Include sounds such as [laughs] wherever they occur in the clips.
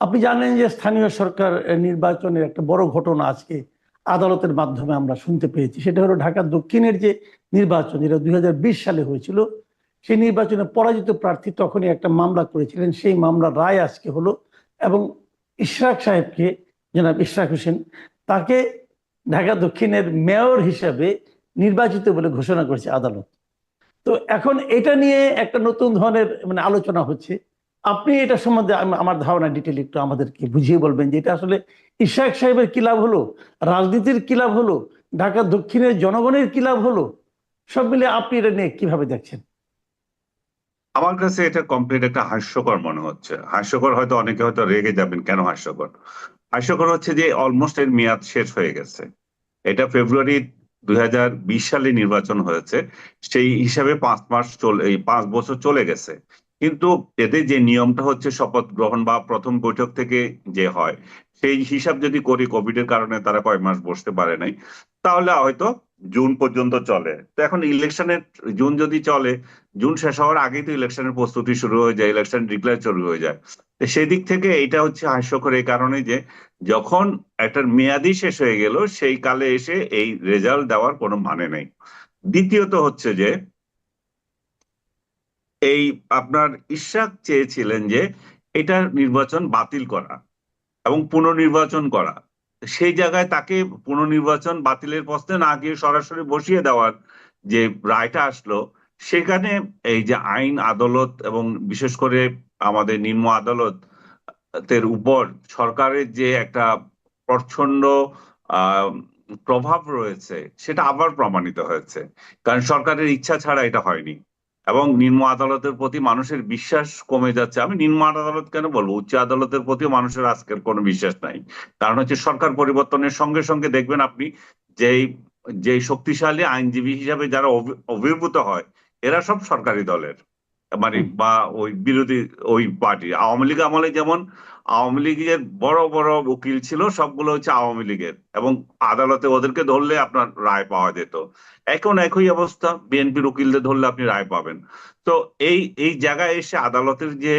আপনি জানেন যে স্থানীয় সরকার নির্বাচনের একটা বড় ঘটনা আজকে আদালতের মাধ্যমে আমরা শুনতে পেয়েছি। সেটা হলো ঢাকা দক্ষিণের যে নির্বাচন, যেটা দুই হাজার বিশ সালে হয়েছিল, সেই নির্বাচনে পরাজিত প্রার্থী তখনই একটা মামলা করেছিলেন। সেই মামলার রায় আজকে হলো এবং ইশরাক সাহেবকে, জনাব ইশরাক হোসেন, তাকে ঢাকা দক্ষিণের মেয়র হিসাবে নির্বাচিত বলে ঘোষণা করেছে আদালত। তো এখন এটা নিয়ে একটা নতুন ধরনের মানে আলোচনা হচ্ছে। আপনি এটা সম্বন্ধে আমার ধারণা ডিটেল একটু আমাদেরকে বুঝিয়ে বলবেন যে এটা আসলে ইশাক সাহেবের কি লাভ হলো? রাজনীতির কি লাভ হলো? ঢাকা দক্ষিণের জনগণের কি লাভ হলো? সব মিলে আপনি এটা নিয়ে কীভাবে দেখছেন? আমার কাছে এটা কমপ্লিট একটা হাস্যকর মনে হচ্ছে। হাস্যকর হয়তো অনেকে হয়তো রেগে যাবেন, কেন হাস্যকর? হাস্যকর হচ্ছে যে অলমোস্ট এর মেয়াদ শেষ হয়ে গেছে। এটা ফেব্রুয়ারি দুই হাজার বিশ সালে নির্বাচন হয়েছে। সেই হিসাবে পাঁচ মাস চলে পাঁচ বছর চলে গেছে। কিন্তু এতে যে নিয়মটা হচ্ছে শপথ গ্রহণ বা প্রথম বৈঠক থেকে যে হয়, সেই হিসাব যদি করি কোভিড এর কারণে তারা কয়েক মাস বসতে পারে নাই, তাহলে হয়তো জুন পর্যন্ত চলে। তো এখন ইলেকশনের জুন যদি চলে, জুন শেষ হওয়ার আগেই তো ইলেকশনের প্রস্তুতি শুরু হয়ে যায় ইলেকশন ডিক্লেয়ার শুরু হয়ে যায়। সেই দিক থেকে এটা হচ্ছে হাস্যকর এই কারণে যে যখন একটা মেয়াদি শেষ হয়ে গেল, সেই কালে এসে এই রেজাল্ট দেওয়ার কোনো মানে নেই। দ্বিতীয়ত হচ্ছে যে এই আপনার ইশাক চেয়েছিলেন যে এটা নির্বাচন বাতিল করা এবং পুনর্নির্বাচন করা। সেই জায়গায় তাকে পুনর্নির্বাচন বাতিলের প্রশ্নে না গিয়ে সরাসরি বসিয়ে দেওয়ার যে রায়টা আসলো, সেখানে এই যে আইন, আদালত এবং বিশেষ করে আমাদের নিম্ন আদালতের উপর সরকারের যে একটা প্রচ্ছন্ন আহ প্রভাব রয়েছে, সেটা আবার প্রমাণিত হয়েছে। কারণ সরকারের ইচ্ছা ছাড়া এটা হয়নি। এবং নিম্ন আদালতের প্রতি মানুষের বিশ্বাস কমে যাচ্ছে। আমি নিম্ন আদালত কেন বলব? উচ্চ আদালতের প্রতি মানুষের আজকের কোনো বিশ্বাস নাই। কারণ হচ্ছে সরকার পরিবর্তনের সঙ্গে সঙ্গে দেখবেন আপনি যেই যে শক্তিশালী আইনজীবী হিসাবে যারা অভি- অভিভূত হয়, এরা সব সরকারি দলের। মানে বা ওই বিরোধী ওই পার্টি। আওয়ামী লীগ আমলে যেমন, আওয়ামী লীগের বড় বড় উকিল ছিল, সবগুলো হচ্ছে আওয়ামী লীগের এবং আদালতে ওদেরকে ধরলে আপনার রায় পাওয়া যেত। এখন একই অবস্থা, বিএনপির উকিলদের ধরলে আপনি রায় পাবেন। তো এই এই জায়গায় এসে আদালতের যে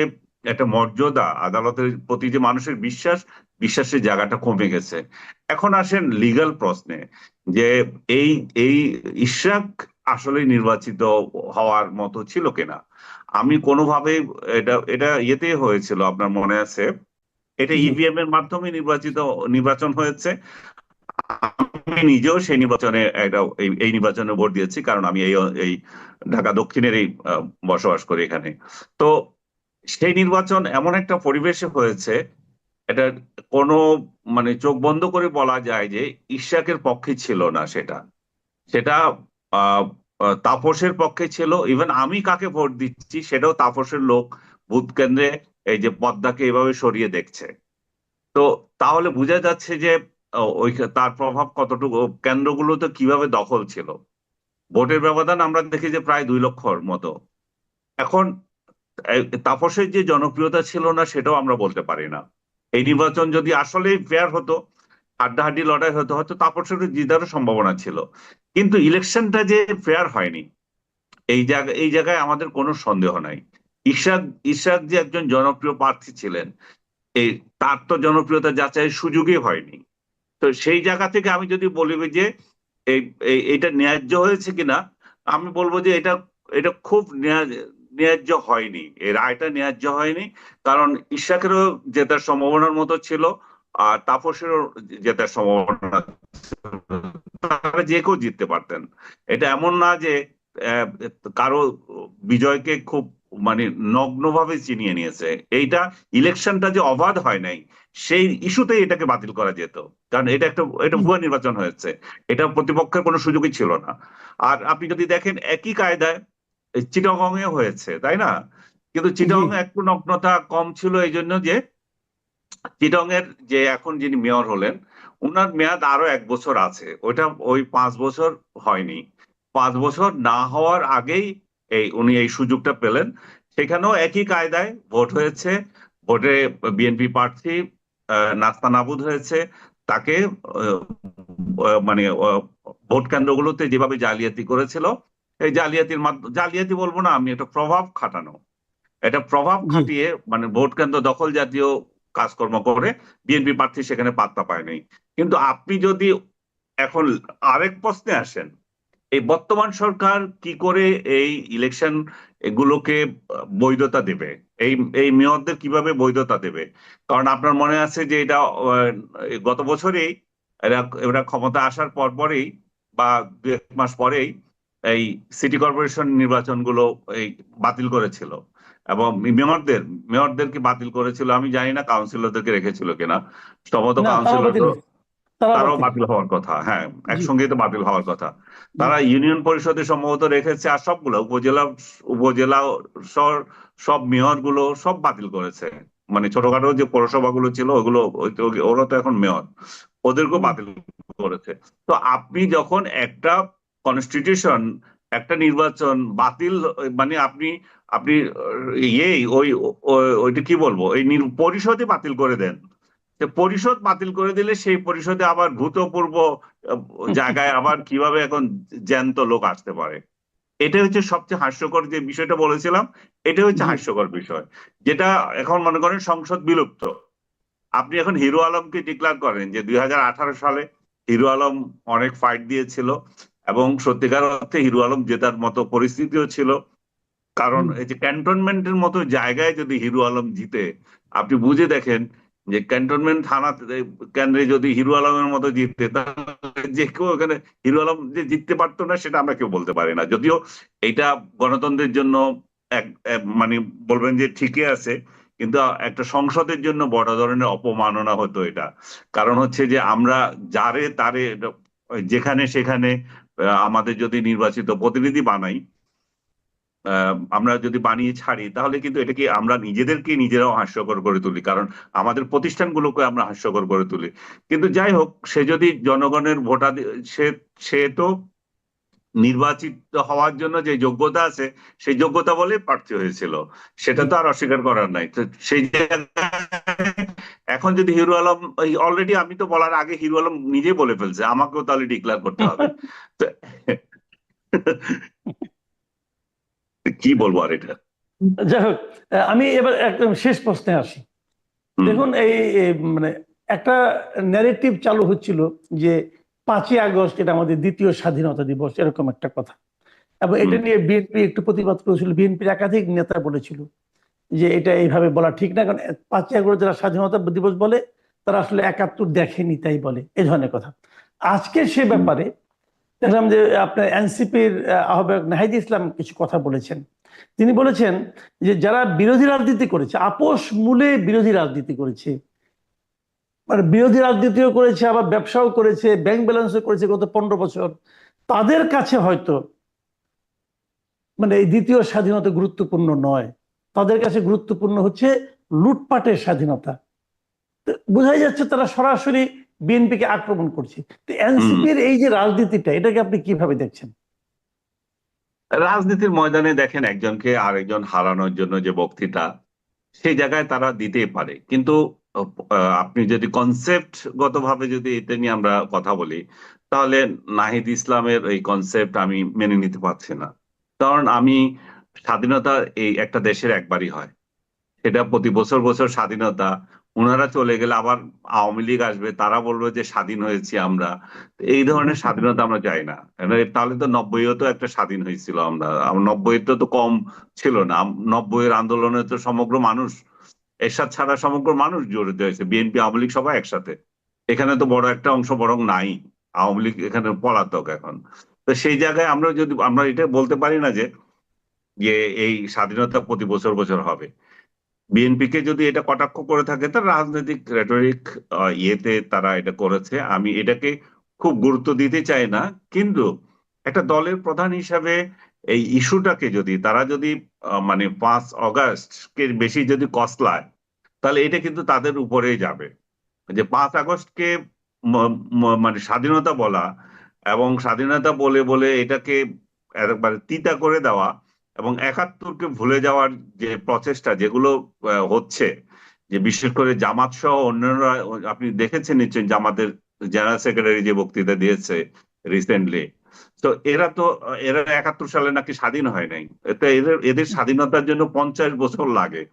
একটা মর্যাদা, আদালতের প্রতি যে মানুষের বিশ্বাস, বিশ্বাসের জায়গাটা কমে গেছে। এখন আসেন লিগ্যাল প্রশ্নে, যে এই এই ইশরাক আসলে নির্বাচিত হওয়ার মতো ছিল কিনা। আমি কোনোভাবে এটা এটা ইয়েতে হয়েছিল আপনার মনে আছে? এটা ইভিএম এর মাধ্যমে নির্বাচিত নির্বাচন হয়েছে। আমি নিজেও সেই নির্বাচনে একটা এই নির্বাচনে ভোট দিয়েছি কারণ আমি এই এই ঢাকা দক্ষিণের এই বসবাস করি এখানে। তো সেই নির্বাচন এমন একটা পরিবেশে হয়েছে এটা কোনো মানে চোখ বন্ধ করে বলা যায় যে ইশাকের পক্ষে ছিল না সেটা। সেটা তাপসের পক্ষে ছিল। ইভেন আমি কাকে ভোট দিচ্ছি সেটাও তাপসের লোক বুথ কেন্দ্রে এই যে পদ্মাকে এভাবে সরিয়ে দেখছে। তো তাহলে বোঝা যাচ্ছে যে ওই তার প্রভাব কতটুকু কেন্দ্রগুলোতে কীভাবে দখল ছিল। ভোটের ব্যবধান আমরা দেখি যে প্রায় দুই লক্ষর মতো। এখন তাপসের যে জনপ্রিয়তা ছিল না সেটাও আমরা বলতে পারি না। এই নির্বাচন যদি আসলেই ফেয়ার হতো, হাড্ডাহাড্ডি লড়াই হতো, হয়তো তাপসের জিতারও সম্ভাবনা ছিল। কিন্তু ইলেকশনটা যে ফেয়ার হয়নি, এই জায়গা, এই জায়গায় আমাদের কোনো সন্দেহ নাই। ইশাক ইশাক যে একজন জনপ্রিয় প্রার্থী ছিলেন এই তার তো জনপ্রিয়তা যাচাইয়ের সুযোগই হয়নি। তো সেই জায়গা থেকে আমি যদি বলি যে এই এটা ন্যায্য হয়েছে কিনা, আমি বলব যে এটা এটা খুব ন্যায়- ন্যায্য হয়নি। এই রায়টা ন্যায্য হয়নি, কারণ ইশাকেরও জেতার সম্ভাবনার মতো ছিল। আর তাপসেরও জেতার সম্ভাবনা তারা যে কেউ জিততে পারতেন। এটা এমন না যে কারও বিজয়কে খুব মানে নগ্নভাবে চিনিয়ে নিয়েছে। এইটা ইলেকশনটা যে অবাধ হয় নাই সেই ইস্যুতেই এটাকে বাতিল করা যেত। কারণ এটা একটা এটা ভুয়া নির্বাচন হয়েছে। এটা প্রতিপক্ষের কোনো সুযোগই ছিল না। আর আপনি যদি দেখেন একই কায়দায় চিটাগং এ হয়েছে তাই না? কিন্তু চিটাগং। একটু নগ্নতা কম ছিল এই জন্য যে চিটাগং এর যে এখন যিনি মেয়র হলেন ওনার মেয়াদ আরও এক বছর আছে। ওইটা ওই পাঁচ বছর হয়নি। পাঁচ বছর না হওয়ার আগেই এই উনি এই সুযোগটা পেলেন। সেখানেও একই কায়দায় ভোট হয়েছে। ভোটে বিএনপি প্রার্থী নাস্তা নাবুদ হয়েছে। তাকে মানে ভোট কেন্দ্রগুলোতে যেভাবে জালিয়াতি করেছিল এই জালিয়াতির মাধ্যমে জালিয়াতি বলব না আমি এটা প্রভাব খাটানো। এটা প্রভাব। খাটিয়ে মানে ভোট কেন্দ্র দখল জাতীয় কাজকর্ম করে, বিএনপি প্রার্থী সেখানে পাত্তা পায় নাই। কিন্তু আপনি যদি এখন আরেক প্রশ্নে আসেন, এই বর্তমান সরকার কি করে এই ইলেকশন এগুলোকে বৈধতা দেবে? এই এই মেয়রদের কীভাবে বৈধতা দেবে? কারণ আপনার মনে আছে যে এটা গত বছরেই এরা এরা ক্ষমতা আসার পর পরেই বা দু এক মাস পরেই এই সিটি কর্পোরেশন নির্বাচনগুলো এই বাতিল করেছিল। এবং মেয়রদের মেয়রদেরকে বাতিল করেছিল আমি জানি না কাউন্সিলরদেরকে রেখেছিল কিনা। সম্ভবত কাউন্সিলর তারাও বাতিল। হওয়ার কথা হ্যাঁ একসঙ্গে তো বাতিল হওয়ার কথা। তারা ইউনিয়ন পরিষদে সম্ভবত রেখেছে আর সবগুলো উপজেলা উপজেলা সব মেয়রগুলো সব বাতিল করেছে। মানে ছোটখাটো যে পৌরসভাগুলো ছিল ওগুলো ওরা তো এখন মেয়র। ওদেরকেও বাতিল করেছে। তো আপনি যখন একটা কনস্টিটিউশন একটা নির্বাচন বাতিল মানে আপনি আপনি ইয়ে ওই ওই- ওইটা কি বলব? এই নির- পরিষদে বাতিল করে দেন। পরিষদ বাতিল করে দিলে সেই পরিষদে আবার ভূতপূর্ব জায়গায় আবার কীভাবে এখন জ্যান্ত লোক আসতে পারে? এটা হচ্ছে সবচেয়ে হাস্যকর যে বিষয়টা বলেছিলাম এটা হচ্ছে হাস্যকর বিষয়। যেটা এখন মনে করেন সংসদ বিলুপ্ত। আপনি এখন হিরো আলমকে ডিক্লার করেন যে দুই হাজার আঠারো সালে হিরো আলম অনেক ফাইট দিয়েছিল এবং সত্যিকার অর্থে হিরো আলম জেতার মতো পরিস্থিতিও ছিল। কারণ। এই যে ক্যান্টনমেন্টের মতো জায়গায় যদি হিরু আলম জিতে আপনি বুঝে দেখেন যে ক্যান্টনমেন্ট থানা কেন্দ্রে যদি হিরু আলমের মতো জিততে তাহলে যে কেউ এখানে হিরু আলম যে জিততে পারতো না সেটা আমরা কেউ বলতে পারি না যদিও এটা গণতন্ত্রের জন্য এক মানে বলবেন যে ঠিকই আছে কিন্তু একটা সংসদের জন্য বড় ধরনের অপমাননা হতো এটা কারণ হচ্ছে যে আমরা যারে তারে যেখানে সেখানে আমাদের যদি নির্বাচিত প্রতিনিধি বানাই আমরা যদি বানিয়ে ছাড়ি তাহলে কিন্তু এটাকে আমরা নিজেদেরকে নিজেরাও হাস্যকর করে তুলি কারণ আমাদের প্রতিষ্ঠানগুলোকে আমরা হাস্যকর করে তুলি। কিন্তু যাই হোক সে যদি জনগণের ভোটা সে সে তো নির্বাচিত হওয়ার জন্য যে যোগ্যতা আছে সেই যোগ্যতা বলে প্রার্থী হয়েছিল। সেটা তো আর অস্বীকার করার নাই। তো সেই এখন যদি হিরো আলম অলরেডি আমি তো বলার আগে হিরো আলম নিজে বলে ফেলছে আমাকেও তাহলে ডিক্লেয়ার করতে হবে। [laughs] কি বলব আর এটা? যাই হোক আমি এবার একদম শেষ প্রশ্নে আসি। দেখুন এই এই মানে একটা ন্যারেটিভ চালু হচ্ছিল যে পাঁচই আগস্ট এটা আমাদের দ্বিতীয় স্বাধীনতা দিবস এরকম একটা কথা। এবং এটা নিয়ে বিএনপি একটু প্রতিবাদ করেছিল। বিএনপির একাধিক নেতা বলেছিল যে এটা এইভাবে বলা ঠিক না কারণ পাঁচই আগস্ট যারা স্বাধীনতা দিবস বলে তারা আসলে একাত্তর দেখেনি তাই বলে এই ধরনের কথা। আজকে সে ব্যাপারে দেখলাম যে আপনার এনসিপির আহ্বায়ক নাহিদ ইসলাম কিছু কথা বলেছেন। তিনি বলেছেন যে যারা বিরোধী রাজনীতি করেছে, আপোষ মূলে বিরোধী রাজনীতি করেছে। মানে বিরোধী রাজনীতিও করেছে, আবার ব্যবসাও করেছে ব্যাংক ব্যালেন্সও করেছে গত পনেরো বছর। তাদের কাছে হয়তো মানে এই দ্বিতীয় স্বাধীনতা গুরুত্বপূর্ণ নয়। তাদের কাছে গুরুত্বপূর্ণ হচ্ছে লুটপাটের স্বাধীনতা। বোঝাই যাচ্ছে তারা সরাসরি বিএনপিকে আক্রমণ করছে। তো এনসিপির এই যে রাজনীতিটা এটাকে আপনি কীভাবে দেখছেন? রাজনীতির ময়দানে দেখেন একজনকে আরেকজন হারানোর জন্য যে বক্তৃতা সেই জায়গায় তারা দিতেই পারে। কিন্তু আপনি যদি কনসেপ্ট গতভাবে যদি এটা নিয়ে আমরা কথা বলি তাহলে নাহিদ ইসলামের এই কনসেপ্ট আমি মেনে নিতে পারছি না। কারণ আমি স্বাধীনতা এই একটা দেশের একবারই হয়। সেটা প্রতি বছর বছর স্বাধীনতা ওনারা চলে গেলে আবার আওয়ামী লীগ আসবে, তারা বলবে যে স্বাধীন হয়েছি আমরা। এই ধরনের স্বাধীনতা আমরা চাই না। তাহলে তো নব্বইও তো একটা স্বাধীন হয়েছিল আমরা। নব্বই তো কম ছিল না। নব্বই এর আন্দোলনে তো সমগ্র মানুষ, এরশাদ ছাড়া সমগ্র মানুষ জড়িত হয়েছে। বিএনপি, আওয়ামী লীগ সবাই একসাথে। এখানে তো বড় একটা অংশ বরং নাই। আওয়ামী লীগ এখানে পলাতক এখন। তো সেই জায়গায় আমরা যদি, আমরা এটা বলতে পারি না যে যে এই স্বাধীনতা প্রতি বছর বছর হবে। বিএনপি কে যদি এটা কটাক্ষ করে থাকে, তার রাজনৈতিক রেটরিক ইয়েতে তারা এটা করেছে। আমি এটাকে খুব গুরুত্ব দিতে চাই না, কিন্তু একটা দলের প্রধান হিসাবে এই ইস্যুটাকে যদি, তারা যদি মানে পাঁচ অগাস্ট কে বেশি যদি কসলায়, তাহলে এটা কিন্তু তাদের উপরেই যাবে। যে পাঁচ আগস্টকে মানে স্বাধীনতা বলা এবং স্বাধীনতা বলে বলে এটাকে একবারে তিতা করে দেওয়া এবং একাত্তরকে ভুলে যাওয়ার যে প্রচেষ্টা যেগুলো হচ্ছে, যে বিশেষ করে জামাত সহ অন্যান্যরা আপনি দেখেছেন নিশ্চয়ই জামাতের জেনারেল সেক্রেটারি যে বক্তৃতা দিয়েছে রিসেন্টলি তো এরা তো, এরা একাত্তর সালে নাকি স্বাধীন হয় নাই। এদের এদের স্বাধীনতার জন্য পঞ্চাশ বছর লাগে।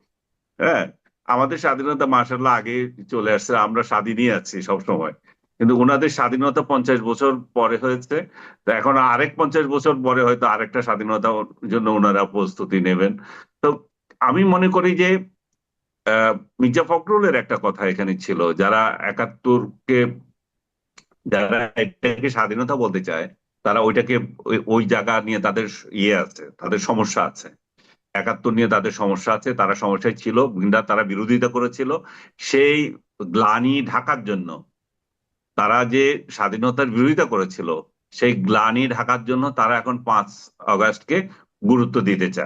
হ্যাঁ? আমাদের স্বাধীনতা মার্শাল্লাহ আগে চলে আসছে, আমরা স্বাধীনই আছি সব সময় কিন্তু ওনাদের স্বাধীনতা পঞ্চাশ বছর পরে হয়েছে। তো এখন আরেক পঞ্চাশ বছর পরে হয়তো আরেকটা স্বাধীনতার জন্য ওনারা প্রস্তুতি নেবেন। তো আমি মনে করি যে মির্জা ফখরুলের একটা কথা এখানে ছিল, যারা একাত্তরকে, যারা এটাকে স্বাধীনতা বলতে চায়, তারা ওইটাকে ওই- ওই জায়গা নিয়ে তাদের ইয়ে আছে, তাদের সমস্যা আছে। একাত্তর নিয়ে তাদের সমস্যা আছে, তারা সমস্যায় ছিল তারা বিরোধিতা করেছিল। সেই গ্লানি ঢাকার জন্য তারা যে স্বাধীনতার বিরোধিতা করেছিল, সেই গ্লানি ঢাকার জন্য তারা এখন পাঁচ আগস্টকে গুরুত্ব দিতে চায়।